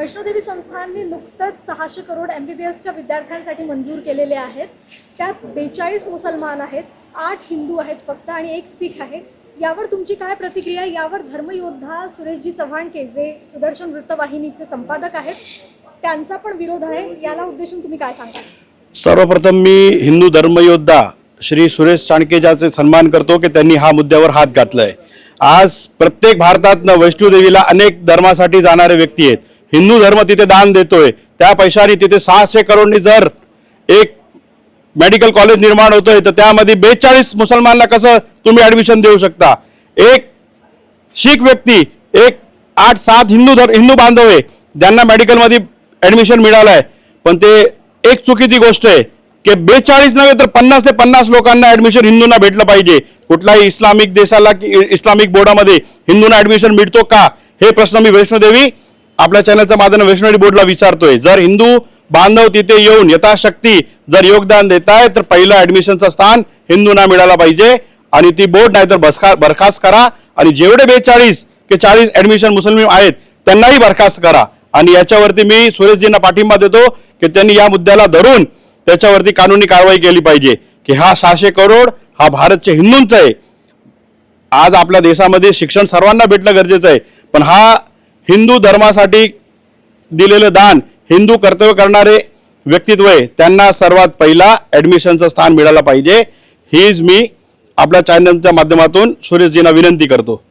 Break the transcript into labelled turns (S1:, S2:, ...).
S1: वैष्णोदेवी संस्थांनी नुकतंच सहाशे करोड एम बी बी एसच्या विद्यार्थ्यांसाठी मंजूर केलेले आहेत. त्यात बेचाळीस मुसलमान आहेत आठ हिंदू आहेत फक्त आणि एक सिख आहे. यावर तुमची काय प्रतिक्रिया? यावर धर्मयोद्धा सुरेशजी चव्हाणके जे सुदर्शन वृत्तवाहिनीचे संपादक आहेत त्यांचा पण विरोध आहे. याला उद्देशून तुम्ही काय सांगता
S2: सर्वप्रथम मी हिंदू धर्मयोद्धा श्री सुरेश चाणकेजाचे सन्मान करतो की त्यांनी हा मुद्द्यावर हात घातलाय. आज प्रत्येक भारतातनं वैष्णोदेवीला अनेक धर्मासाठी जाणारे व्यक्ती आहेत. हिंदू धर्म तिथे दान देतोय. त्या पैशाने तिथे सहाशे करोडनी जर एक मेडिकल कॉलेज निर्माण होतोय तर त्यामध्ये बेचाळीस मुसलमानला कसं तुम्ही ऍडमिशन देऊ शकता? एक शीख व्यक्ती एक आठ सात हिंदू धर हिंदू बांधव आहे ज्यांना मेडिकलमध्ये ऍडमिशन मिळालं आहे पण ते एक चुकीची गोष्ट आहे की बेचाळीस नव्हे तर पन्नास ते पन्नास लोकांना ऍडमिशन हिंदूंना भेटलं पाहिजे. कुठलाही इस्लामिक देशाला की इस्लामिक बोर्डामध्ये हिंदूंना ऍडमिशन मिळतो का? हे प्रश्न मी वैष्णोदेवी आपल्या चॅनलच्या माध्यम वैष्णवी बोर्डला विचारतोय. जर हिंदू बांधव तिथे येऊन यथाशक्ती जर योगदान देत आहे तर पहिलं ऍडमिशनचं स्थान हिंदूंना मिळाला पाहिजे आणि ती बोर्ड नाहीतर बसखा बरखास्त करा आणि जेवढे बेचाळीस ते चाळीस ऍडमिशन मुस्लिम आहेत त्यांनाही बरखास्त करा. आणि याच्यावरती मी सुरेशजींना पाठिंबा देतो की त्यांनी या मुद्द्याला धरून त्याच्यावरती कानूनी कारवाई केली पाहिजे की हा सहाशे करोड हा भारतच्या हिंदूंचा आहे. आज आपल्या देशामध्ये शिक्षण सर्वांना भेटणं गरजेचं आहे पण हा हिंदू धर्मासाठी दिलेलं दान हिंदू कर्तव्य करणारे व्यक्तित्व आहे. त्यांना सर्वात पहिला ऍडमिशनचं स्थान मिळालं पाहिजे. हीच मी आपल्या चॅनलच्या माध्यमातून सुरेशजींना विनंती करतो.